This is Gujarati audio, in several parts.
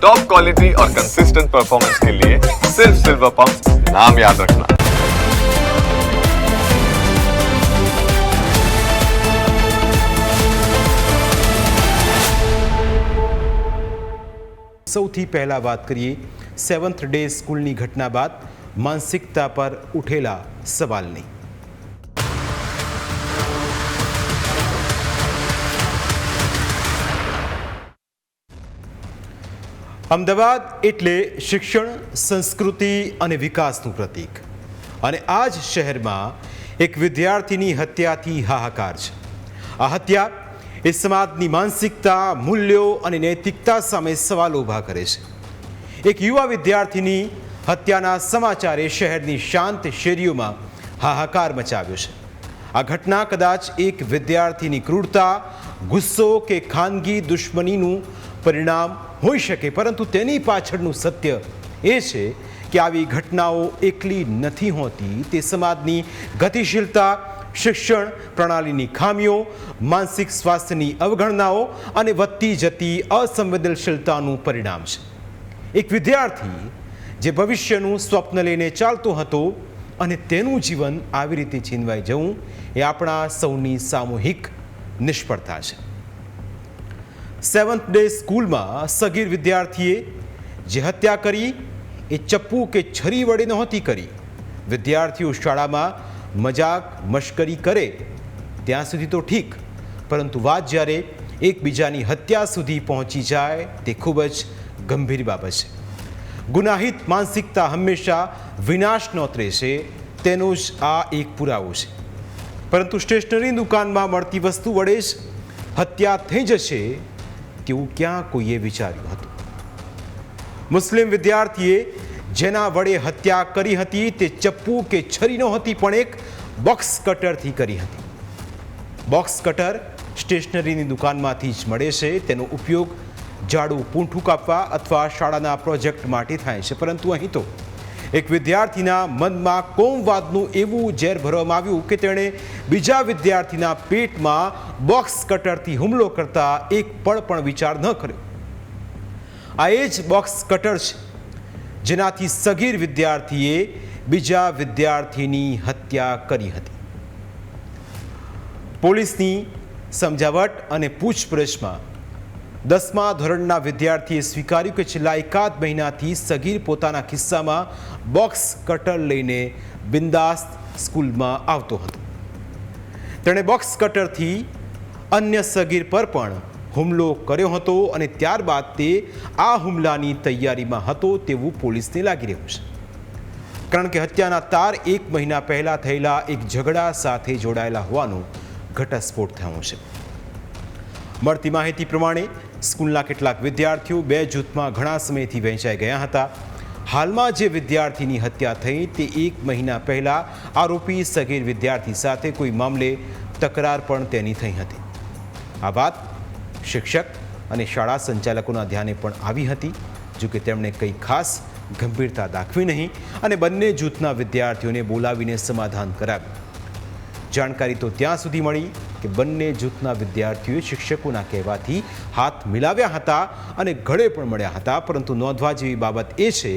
टॉप क्वालिटी और कंसिस्टेंट परफॉर्मेंस के लिए सिर्फ सिल्वर पंप नाम याद रखना સૌથી પહેલાં વાત કરીએ સેવન્થ ડે સ્કૂલની ઘટના બાદ માનસિકતા પર ઉઠેલા સવાલની અમદાવાદ એટલે શિક્ષણ, સંસ્કૃતિ અને વિકાસનું પ્રતીક. અને આ જ શહેરમાં એક વિદ્યાર્થીની હત્યાથી હાહાકાર છે. આ હત્યા એ સમાજની માનસિકતા, મૂલ્યો અને નૈતિકતા સામે સવાલ ઊભા કરે છે. એક યુવા વિદ્યાર્થીની હત્યાના સમાચારે શહેરની શાંત શેરીઓમાં હાહાકાર મચાવ્યો છે. આ ઘટના કદાચ એક વિદ્યાર્થીની ક્રૂરતા, ગુસ્સો કે ખાનગી દુશ્મનીનું પરિણામ હોઈ શકે, પરંતુ તેની પાછળનું સત્ય એ છે કે આવી ઘટનાઓ એકલી નથી હોતી. તે સમાજની ગતિશીલતા, શિક્ષણ પ્રણાલીની ખામીઓ, માનસિક સ્વાસ્થ્યની અવગણનાઓ અને વધતી જતી અસંવેદનશીલતાનું પરિણામ છે. એક વિદ્યાર્થી જે ભવિષ્યનું સ્વપ્ન લઈને ચાલતો હતો અને તેનું જીવન આવી રીતે છીનવાઈ જવું એ આપણા સૌની સામૂહિક નિષ્ફળતા છે. સેવન્થ ડે સ્કૂલમાં સગીર વિદ્યાર્થીએ જે હત્યા કરી, એ ચપ્પુ કે છરી વડે નહોતી કરી. વિદ્યાર્થીઓ શાળામાં મજાક મશ્કરી કરે ત્યાં સુધી તો ઠીક, પરંતુ વાત જ્યારે એકબીજાની હત્યા સુધી પહોંચી જાય, તે ખૂબ જ ગંભીર બાબત છે. ગુનાહિત માનસિકતા હંમેશા વિનાશ નોતરે છે તેનો જ આ એક પુરાવો છે. પરંતુ સ્ટેશનરી દુકાનમાં મળતી વસ્તુ વડે જ હત્યા થઈ જશે તેવું ક્યાં કોઈએ વિચાર્યું હતું? મુસ્લિમ વિદ્યાર્થીએ જેના વડે હત્યા કરી હતી, તે ચપ્પુ કે છરી નહોતી, પણ એક બોક્સ કટરથી કરી હતી. બોક્સ કટર સ્ટેશનરીની દુકાનમાંથી જ મળે છે. તેનો ઉપયોગ જાડું પૂંઠું કાપવા અથવા શાળાના પ્રોજેક્ટ માટે થાય છે. પરંતુ અહીં તો એક વિદ્યાર્થીના મનમાં કોમવાદનું એવું ઝેર ભરવામાં આવ્યું કે તેણે બીજા વિદ્યાર્થીના પેટમાં બોક્સ કટરથી હુમલો કરતા એક પળ પણ વિચાર ન કર્યો. આ એ જ બોક્સ કટર છે, જેનાથી સગીર વિદ્યાર્થીએ બીજા વિદ્યાર્થીની હત્યા કરી હતી. પોલીસની સમજાવટ અને પૂછપરછમાં દસમા ધોરણના વિદ્યાર્થીએ સ્વીકાર્યું કે છેલ્લા એકાદ મહિનાથી સગીર પોતાના ખિસ્સામાં બોક્સ કટર લઈને બિંદાસ્ત સ્કૂલમાં આવતો હતો. તેણે બોક્સ કટરથી અન્ય સગીર પર પણ હુમલો કર્યો હતો અને ત્યારબાદ તે આ હુમલાની તૈયારીમાં હતો તેવું પોલીસને લાગી રહ્યું છે. કારણ કે હત્યાના તાર એક મહિના પહેલાં થયેલા એક ઝઘડા સાથે જોડાયેલા હોવાનો ઘટસ્ફોટ થયો છે. મળતી માહિતી પ્રમાણે સ્કૂલના કેટલાક વિદ્યાર્થીઓ બે જૂથમાં ઘણા સમયથી વહેંચાઈ ગયા હતા. હાલમાં જે વિદ્યાર્થીની હત્યા થઈ તે એક મહિના પહેલા આરોપી સગીર વિદ્યાર્થી સાથે કોઈ મામલે તકરાર પણ તેની થઈ હતી. આ વાત શિક્ષક અને શાળા સંચાલકોના ધ્યાને પણ આવી હતી જો કે તેમણે કંઈ ખાસ ગંભીરતા દાખવી નહીં અને બંને જૂથના વિદ્યાર્થીઓને બોલાવીને સમાધાન કરાવ્યું. જાણકારી તો ત્યાં સુધી મળી કે બંને જૂથના વિદ્યાર્થીઓએ શિક્ષકોના કહેવાથી હાથ મિલાવ્યા હતા અને ઘડે પણ મળ્યા હતા. પરંતુ નોંધવા જેવી બાબત એ છે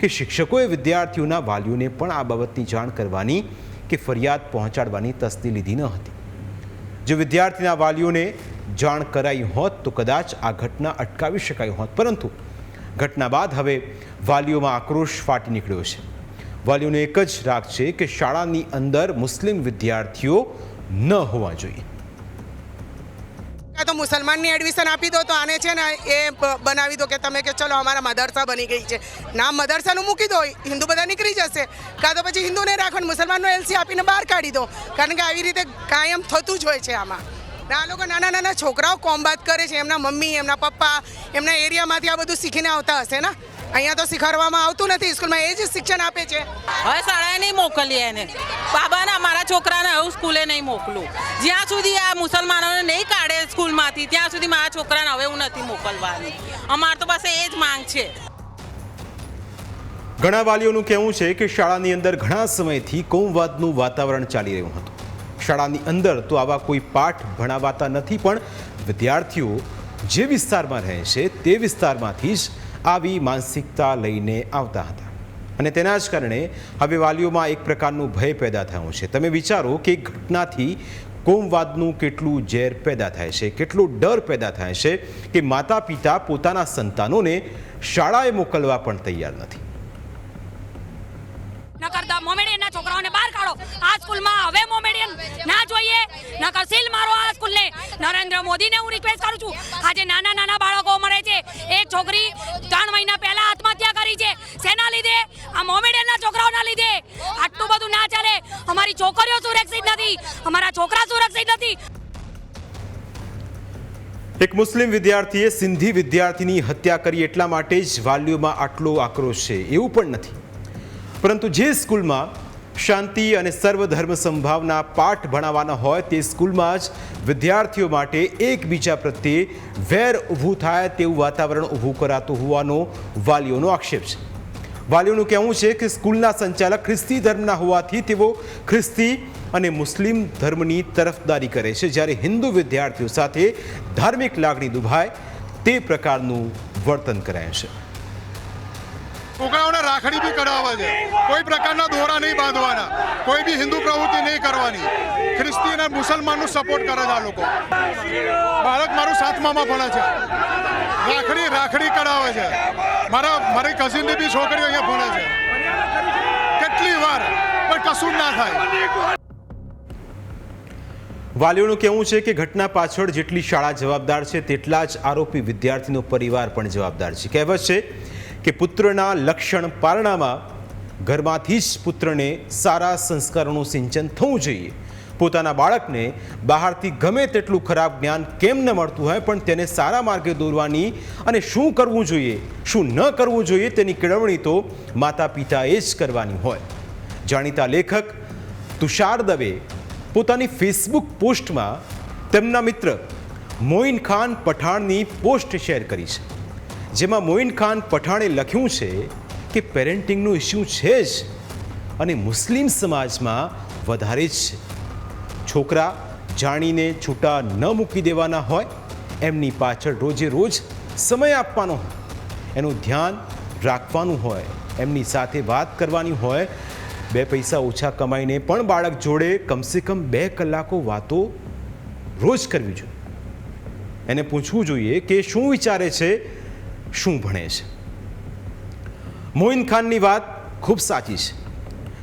કે શિક્ષકોએ વિદ્યાર્થીઓના વાલીઓને પણ આ બાબતની જાણ કરવાની કે ફરિયાદ પહોંચાડવાની તસ્દી લીધી ન હતી. જો વિદ્યાર્થીના વાલીઓને જાણ કરાઈ હોત તો કદાચ આ ઘટના અટકાવી શકાઈ હોત. પરંતુ ઘટના બાદ હવે વાલીઓમાં આક્રોશ ફાટી નીકળ્યો છે. વાલીઓને એક જ રાગ છે કે શાળાની અંદર મુસ્લિમ વિદ્યાર્થીઓ ન હોવા જોઈએ. તો મુસલમાનની એડમિશન આપી દો તો આને છે ને એ બનાવી દો કે તમે કે ચલો અમારા મદરસા બની ગઈ છે. નામ મદરસાનું મૂકી દો, હિન્દુ બધા નીકળી જશે. કાં તો પછી હિન્દુને રાખો મુસલમાનનો એલસી આપીને બહાર કાઢી દો. કારણ કે આવી રીતે કાયમ થતું જ હોય છે આમાં. આ લોકો નાના નાના છોકરાઓ કોમબાત કરે છે, એમના મમ્મી, એમના પપ્પા, એમના એરિયામાંથી આ બધું શીખીને આવતા હશે ને? અહીંયા તો શીખવાડવામાં આવતું નથી. સ્કૂલમાં એ જ શિક્ષણ આપે છે. હવે શાળાએ નહીં મોકલીએ એને. બાબાના મારા છોકરાને હું સ્કૂલે નહીં મોકલું. જ્યાં સુધી આ મુસલમાનોને નહીં કાઢે સ્કૂલમાંથી ત્યાં સુધી મારા છોકરાને હવે હું નથી મોકલવાની. અમાર તો પાસે એ જ માંગ છે. ઘણા વાલીઓનું કહેવું છે કે શાળાની અંદર ઘણા સમયથી કૌમવાદનું વાતાવરણ ચાલી રહ્યું હતું. શાળાની અંદર તો આવા કોઈ પાઠ ભણાવાતા નથી પણ વિદ્યાર્થીઓ જે વિસ્તારમાં રહે છે તે વિસ્તારમાંથી જ આવી માનસિકતા લઈને આવતા હતા. અને તેના જ કારણે હવે વાલીઓમાં એક પ્રકારનું ભય પેદા થયું છે. તમે વિચારો કે ઘટનાથી કોમવાદનું કેટલું ઝેર પેદા થાય છે, કેટલો ડર પેદા થાય છે કે માતા પિતા પોતાના સંતાનોને શાળાએ મોકલવા પણ તૈયાર નથી. છોકરાઓને બહાર કાઢો. આ સ્કૂલમાં હવે ના જોઈએ. નરેન્દ્ર મોદીને હું રિક્વેસ્ટ છું. આજે નાના નાના છોકરી ત્રણ મહિના પહેલા આત્મહત્યા કરી છે. શેના લીધે? આ મોમેડિયનના છોકરાઓના લીધે. આટલું બધું ના ચાલે. અમારી છોકરીઓ સુરક્ષિત નથી. અમારા છોકરા સુરક્ષિત નથી. એક મુસ્લિમ વિદ્યાર્થીએ સિંધી વિદ્યાર્થીની હત્યા કરી એટલા માટે જ વાલીઓમાં આટલો આક્રોશ છે. એવું પણ નથી. પરંતુ જે સ્કૂલમાં શાંતિ અને સર્વધર્મ સંભાવના પાઠ ભણાવવાના હોય તે સ્કૂલમાં જ વિદ્યાર્થીઓ માટે એકબીજા પ્રત્યે વેર ઊભું થાય તેવું વાતાવરણ ઊભું કરાતું હોવાનો વાલીઓનો આક્ષેપ છે. વાલીઓનું કહેવું છે કે સ્કૂલના સંચાલક ખ્રિસ્તી ધર્મના હોવાથી તેઓ ખ્રિસ્તી અને મુસ્લિમ ધર્મની તરફદારી કરે છે. જ્યારે હિન્દુ વિદ્યાર્થીઓ સાથે ધાર્મિક લાગણી દુભાય તે પ્રકારનું વર્તન કરાય છે. છોકરાઓને રાખડી બી કઢાવવા છે. કોઈ પ્રકારના દોરા નહીં બાંધવાના. કોઈ બી હિન્દુ પ્રવૃત્તિ નહીં કરવાની. ખ્રિસ્તી અને મુસલમાનનું સપોર્ટ કરે છે આ લોકો. બાળક મારું સાતમામાં ભણે છે. રાખડી રાખડી કઢાવે છે. મારા, મારી કઝિનની બી છોકરીઓ અહીંયા ભણે છે. કેટલી વાર? પણ કશું ના થાય. વાલીઓનું કહેવું છે કે ઘટના પાછળ જેટલી શાળા જવાબદાર છે, તેટલા જ આરોપી વિદ્યાર્થીનો પરિવાર પણ જવાબદાર છે. કહેવત છે કે પુત્રના લક્ષણ પારણામાં ઘરમાંથી જ પુત્રને સારા સંસ્કારોનું સિંચન થવું જોઈએ. પોતાના બાળકને બહારથી ગમે તેટલું ખરાબ જ્ઞાન કેમ ન મળતું હોય, પણ તેને સારા માર્ગે દોરવાની અને શું કરવું જોઈએ, શું ન કરવું જોઈએ તેની કેળવણી તો માતા પિતાએ જ કરવાની હોય. જાણીતા લેખક તુષાર દવે પોતાની ફેસબુક પોસ્ટમાં તેમના મિત્ર મોઇન ખાન પઠાણની પોસ્ટ શેર કરી છે. જેમાં મોઇન ખાન પઠાણે લખ્યું છે કે પેરેન્ટિંગનું ઇસ્યુ છે જ અને મુસ્લિમ સમાજમાં વધારે જ છે. છોકરા જાણીને છૂટા ન મૂકી દેવાના હોય, એમની પાછળ રોજે રોજ સમય આપવાનો હોય, એનું ધ્યાન રાખવાનું હોય, એમની સાથે વાત કરવાની હોય, બે પૈસા ઓછા કમાઈને પણ બાળક જોડે કમસે કમ બે કલાકો વાતો રોજ કરવી જોઈએ. એને પૂછવું જોઈએ કે શું વિચારે છે શું ભણે છે? મોઇન ખાનની વાત ખૂબ સાચી છે.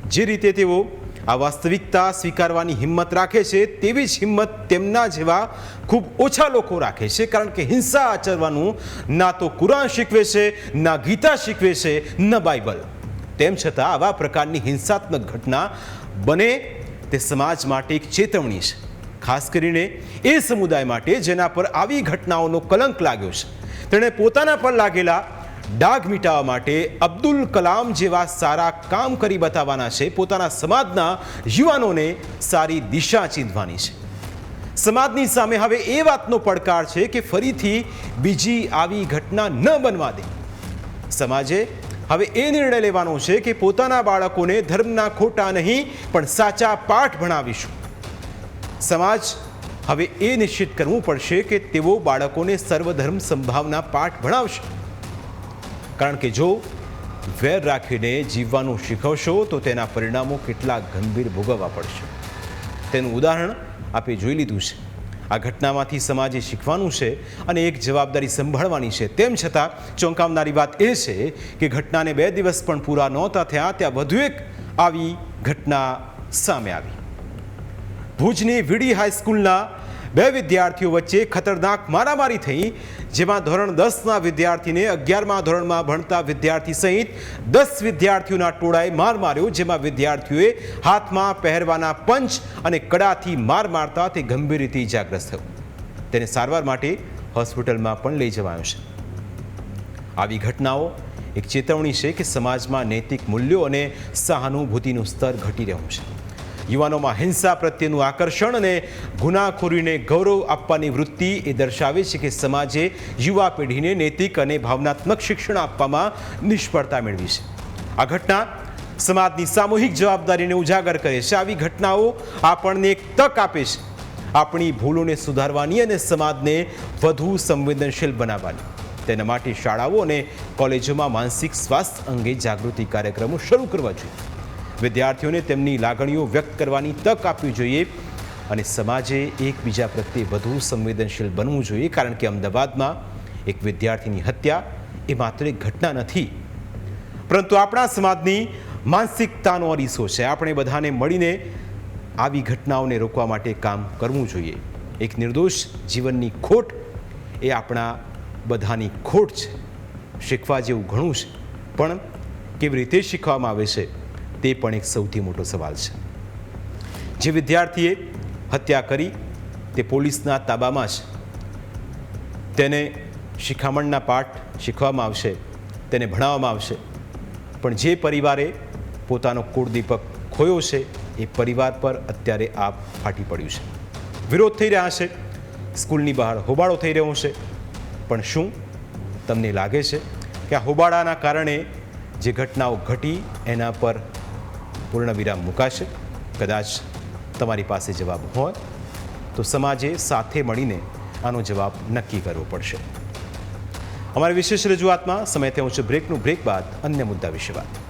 જે રીતે તેઓ આ વાસ્તવિકતા સ્વીકારવાની હિંમત રાખે છે, તેવી જ હિંમત તેમના જેવા ખૂબ ઓછા લોકો રાખે છે, કારણ કે હિંસા આચરવાનું ના તો કુરાન શીખવે છે, ના ગીતા શીખવે છે, ન બાઇબલ. તેમ છતાં આવા પ્રકારની હિંસાત્મક ઘટના બને તે સમાજ માટે એક ચેતવણી છે. ખાસ કરીને એ સમુદાય માટે જેના પર આવી ઘટનાઓનો કલંક લાગ્યો છે. તેણે પોતાના પર લાગેલા ડાઘ મિટાવવા માટે અબ્દુલ કલામ જેવા સારા કામ કરી બતાવવાના છે. પોતાના સમાજના યુવાનોને સારી દિશા ચીંધવાની છે. સમાજની સામે હવે એ વાતનો પડકાર છે કે ફરીથી બીજી આવી ઘટના ન બનવા દે. સમાજે હવે એ નિર્ણય લેવાનો છે કે પોતાના બાળકોને ધર્મના ખોટા નહીં, પણ સાચા પાઠ ભણાવીશું. સમાજ હવે એ નિશ્ચિત કરવું પડશે કે તેઓ બાળકોને સર્વધર્મ સંભાવના પાઠ ભણાવશે. કારણ કે જો વેર રાખીને જીવવાનું શીખવશો, તો તેના પરિણામો કેટલા ગંભીર ભોગવવા પડશે. તેનું ઉદાહરણ આપે જોઈ લીધું છે. આ ઘટનામાંથી સમાજે શીખવાનું છે અને એક જવાબદારી સંભાળવાની છે. તેમ છતાં, ચોંકાવનારી વાત એ છે કે ઘટનાને બે દિવસ પણ પૂરા નહોતા થયા, ત્યાં વધુ એક આવી ઘટના સામે આવી. ભુજની વીડી હાઈસ્કૂલના બે વિદ્યાર્થીઓ વચ્ચે ખતરનાક મારામારી થઈ, જેમાં ધોરણ દસના વિદ્યાર્થીને અગિયારમા ધોરણમાં ભણતા વિદ્યાર્થી સહિત દસ વિદ્યાર્થીઓના ટોળાએ માર માર્યો, જેમાં વિદ્યાર્થીઓએ હાથમાં પહેરવાના પંચ અને કડાથી માર મારતા તે ગંભીર રીતે ઇજાગ્રસ્ત થયો. તેને સારવાર માટે હોસ્પિટલમાં પણ લઈ જવાયો છે. આવી ઘટનાઓ એક ચેતવણી છે કે સમાજમાં નૈતિક મૂલ્યો અને સહાનુભૂતિનું સ્તર ઘટી રહ્યું છે. યુવાનોમાં હિંસા પ્રત્યેનું આકર્ષણ અને ગુનાખોરીને ગૌરવ આપવાની વૃત્તિ એ દર્શાવે છે કે સમાજે યુવા પેઢીને નૈતિક અને ભાવનાત્મક શિક્ષણ આપવામાં નિષ્ફળતા મેળવી છે. આ ઘટના સમાજની સામૂહિક જવાબદારીને ઉજાગર કરે છે. આવી ઘટનાઓ આપણને એક તક આપે છે. આપણી ભૂલોને સુધારવાની અને સમાજને વધુ સંવેદનશીલ બનાવવાની. તેના માટે શાળાઓ અને કોલેજોમાં માનસિક સ્વાસ્થ્ય અંગે જાગૃતિ કાર્યક્રમો શરૂ કરવા જોઈએ. વિદ્યાર્થીઓને તેમની લાગણીઓ વ્યક્ત કરવાની તક આપવી જોઈએ અને સમાજે એકબીજા પ્રત્યે વધુ સંવેદનશીલ બનવું જોઈએ, કારણ કે અમદાવાદમાં એક વિદ્યાર્થીની હત્યા એ માત્ર એક ઘટના નથી. પરંતુ આપણા સમાજની માનસિકતાનો અરીસો છે. આપણે બધાને મળીને આવી ઘટનાઓને રોકવા માટે કામ કરવું જોઈએ. એક નિર્દોષ જીવનની ખોટ એ આપણા બધાની ખોટ છે. શીખવા જેવું ઘણું છે. પણ કેવી રીતે શીખવામાં આવે છે? તે પણ એક સૌથી મોટો સવાલ છે. જે વિદ્યાર્થીએ હત્યા કરી, તે પોલીસના તાબામાં છે તેને શિખામણના પાઠ શીખવામાં આવશે, તેને ભણાવવામાં આવશે. પણ જે પરિવારે પોતાનો કુળદીપક ખોયો છે, એ પરિવાર પર અત્યારે આ ફાટી પડ્યું છે. વિરોધ થઈ રહ્યા છે, સ્કૂલની બહાર હોબાળો થઈ રહ્યો છે. પણ શું તમને લાગે છે કે આ હોબાળાના કારણે જે ઘટનાઓ ઘટી, એના પર પૂર્ણ વિરામ મુકાશે. કદાચ તમારી પાસે જવાબ હોય તો સમાજે સાથે મળીને આનો જવાબ નક્કી કરવો પડશે. અમારી વિશેષ રજૂઆતમાં સમય થયો છે બ્રેકનું બ્રેક બાદ અન્ય મુદ્દા વિશે વાત.